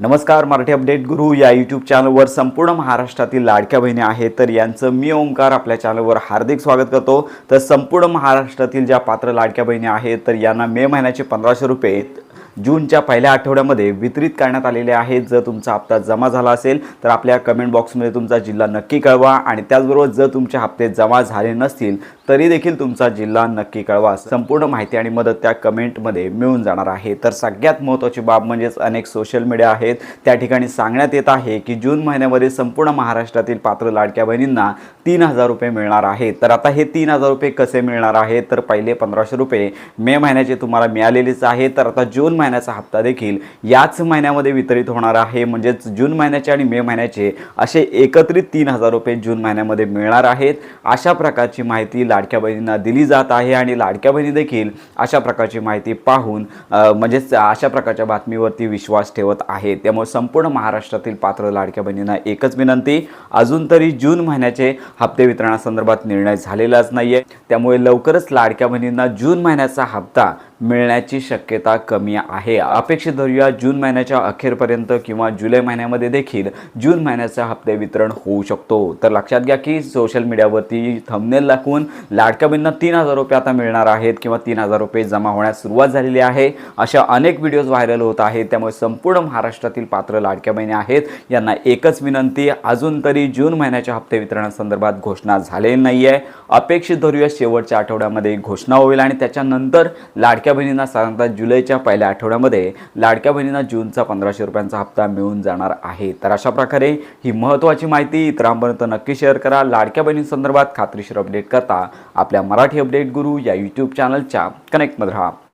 नमस्कार मराठी अपडेट गुरु या यूट्यूब चॅनलवर संपूर्ण महाराष्ट्रातील लाडक्या बहिणी आहेत. तर यांचं मी ओंकार आपल्या चॅनलवर हार्दिक स्वागत करतो. तर संपूर्ण महाराष्ट्रातील ज्या पात्र लाडक्या बहिणी आहेत तर यांना मे महिन्याचे पंधराशे रुपये जूनच्या पहिल्या आठवड्यामध्ये वितरित करण्यात आलेले आहेत. जर तुमचा हप्ता जमा झाला असेल तर आपल्या कमेंट बॉक्समध्ये तुमचा जिल्हा नक्की कळवा आणि त्याचबरोबर जर तुमचे हप्ते जमा झाले नसतील तरी देखील तुमचा जिल्हा नक्की कळवा. संपूर्ण माहिती आणि मदत त्या कमेंटमध्ये मिळून जाणार आहे. तर सगळ्यात महत्त्वाची बाब म्हणजेच अनेक सोशल मीडिया आहेत. त्या ठिकाणी सांगण्यात येत आहे की जून महिन्यामध्ये संपूर्ण महाराष्ट्रातील पात्र लाडक्या बहिणींना तीन हजार रुपये मिळणार आहेत. तर आता हे तीन हजार रुपये कसे मिळणार आहेत? तर पहिले पंधराशे रुपये मे महिन्याचे तुम्हाला मिळालेलेच आहे तर आता जून महिन्याचा हप्ता देखील याच महिन्यामध्ये वितरित होणार आहे. म्हणजेच जून महिन्याचे आणि मे महिन्याचे असे एकत्रित तीन हजार रुपये जून महिन्यामध्ये मिळणार आहेत. अशा प्रकारची माहिती लाडक्या बहिणींना दिली जात आहे आणि लाडक्या बहिणी देखील अशा प्रकारची माहिती पाहून म्हणजेच अशा प्रकारच्या बातमीवरती विश्वास ठेवत आहेत. त्यामुळे संपूर्ण महाराष्ट्रातील पात्र लाडक्या बहिणींना एकच विनंती अजून तरी जून महिन्याचे हप्ते वितरणासंदर्भात निर्णय झालेलाच नाही आहे त्यामुळे लवकरच लाडक्या बहिणींना जून महिन्याचा हप्ता मिळण्याची शक्यता कमी आहे. अपेक्षित धरूया जून महिन्याच्या अखेरपर्यंत किंवा जुलै महिन्यामध्ये देखील जून महिन्याचा हप्ते वितरण होऊ शकतो. तर लक्षात घ्या की सोशल मीडियावरती थंबनेल दाखवून लाडक्या बहिणींना तीन हजार रुपये आता मिळणार आहेत किंवा तीन हजार रुपये जमा होण्यास सुरुवात झालेली आहे. अशा अनेक व्हिडिओज व्हायरल होत आहेत. त्यामुळे संपूर्ण महाराष्ट्रातील पात्र लाडक्या बहिणी आहेत. यांना एकच विनंती अजून तरी जून महिन्याच्या हप्ते वितरणासंदर्भात घोषणा झालेली नाही आहे अपेक्षित धरूया शेवटच्या आठवड्यामध्ये घोषणा होईल आणि त्याच्यानंतर लाडक्या लाडक्या बहिणींना साधारणतः जुलैच्या पहिल्या आठवड्यामध्ये लाडक्या बहिणींना जूनचा पंधराशे रुपयांचा हप्ता मिळून जाणार आहे. तर अशा प्रकारे ही महत्त्वाची माहिती इतरांपर्यंत नक्की शेअर करा. लाडक्या बहिणींसंदर्भात खात्रीशीर अपडेट करता आपल्या मराठी अपडेट गुरु या यूट्यूब चॅनलच्या कनेक्टमध्ये राहा.